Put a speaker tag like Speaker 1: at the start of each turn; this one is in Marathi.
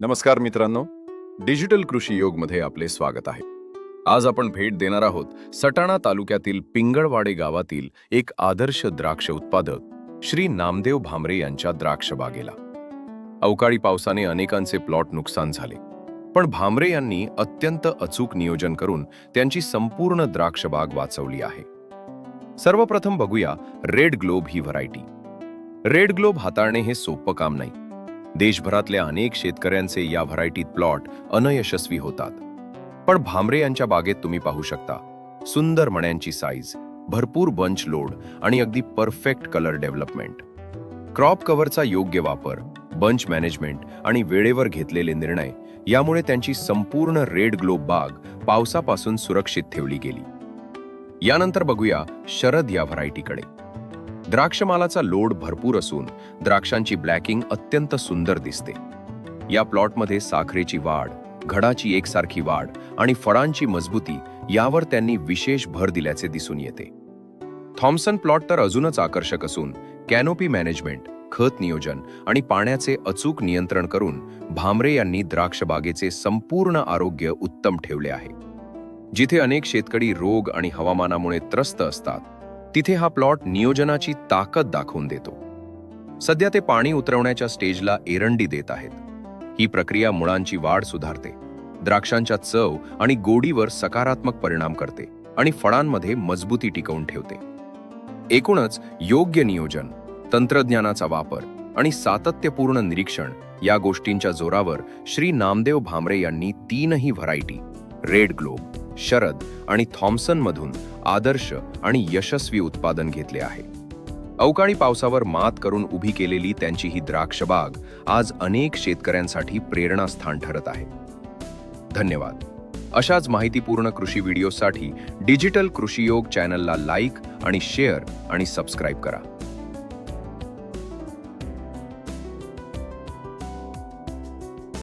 Speaker 1: नमस्कार मित्रांनो. डिजिटल कृषी योगमध्ये आपले स्वागत आहे. आज आपण भेट देणार आहोत सटाणा तालुक्यातील पिंगळवाडे गावातील एक आदर्श द्राक्ष उत्पादक श्री नामदेव भामरे यांच्या द्राक्ष बागेला. अवकाळी पावसाने अनेकांचे प्लॉट नुकसान झाले. पण भामरे यांनी अत्यंत अचूक नियोजन करून त्यांची संपूर्ण द्राक्ष बाग वाचवली आहे. सर्वप्रथम बघूया रेड ग्लोब ही व्हरायटी. रेड ग्लोब हाताळणे हे सोपं काम नाही. देशभरातल्या अनेक शेतकऱ्यांचे या व्हरायटीत प्लॉट अनयशस्वी होतात. पण भामरे यांच्या बागेत तुम्ही पाहू शकता. सुंदर मण्यांची साईज भरपूर बंच लोड आणि अगदी परफेक्ट कलर डेव्हलपमेंट क्रॉप कव्हरचा योग्य वापर बंच मॅनेजमेंट आणि वेळेवर घेतलेले निर्णय यामुळे त्यांची संपूर्ण रेड ग्लोब बाग पावसापासून सुरक्षित ठेवली गेली. यानंतर बघूया शरद या व्हरायटीकडे. द्राक्षमालाचा लोड भरपूर असून द्राक्षांची ब्लॅकिंग अत्यंत सुंदर दिसते. या प्लॉटमध्ये साखरेची वाढ घडाची एकसारखी वाढ आणि फळांची मजबूती यावर त्यांनी विशेष भर दिल्याचे दिसून येते. थॉम्सन प्लॉट तर अजूनच आकर्षक असून कॅनोपी मॅनेजमेंट खत नियोजन आणि पाण्याचे अचूक नियंत्रण करून भामरे यांनी द्राक्षबागेचे संपूर्ण आरोग्य उत्तम ठेवले आहे. जिथे अनेक शेतकरी रोग आणि हवामानामुळे त्रस्त असतात तिथे हा प्लॉट नियोजनाची ताकद दाखवून देतो. सध्या ते पाणी उतरवण्याच्या स्टेजला एरंडी देत आहेत. ही प्रक्रिया मुळांची वाढ सुधारते. द्राक्षांच्या चव आणि गोडीवर सकारात्मक परिणाम करते आणि फळांमध्ये मजबूती टिकवून ठेवते. एकूणच योग्य नियोजन तंत्रज्ञानाचा वापर आणि सातत्यपूर्ण निरीक्षण या गोष्टींच्या जोरावर श्री नामदेव भामरे यांनी तीनही व्हरायटी रेड ग्लोब शरद आणि थॉम्सनमधून आदर्श आणि यशस्वी उत्पादन घेतले आहे. अवकाळी पावसावर मात करून उभी केलेली त्यांची ही द्राक्षबाग आज अनेक शेतकऱ्यांसाठी प्रेरणास्थान ठरत आहे. धन्यवाद. अशाच माहितीपूर्ण कृषी व्हिडिओसाठी डिजिटल कृषी योग चॅनलला लाईक आणि शेअर आणि सबस्क्राईब करा.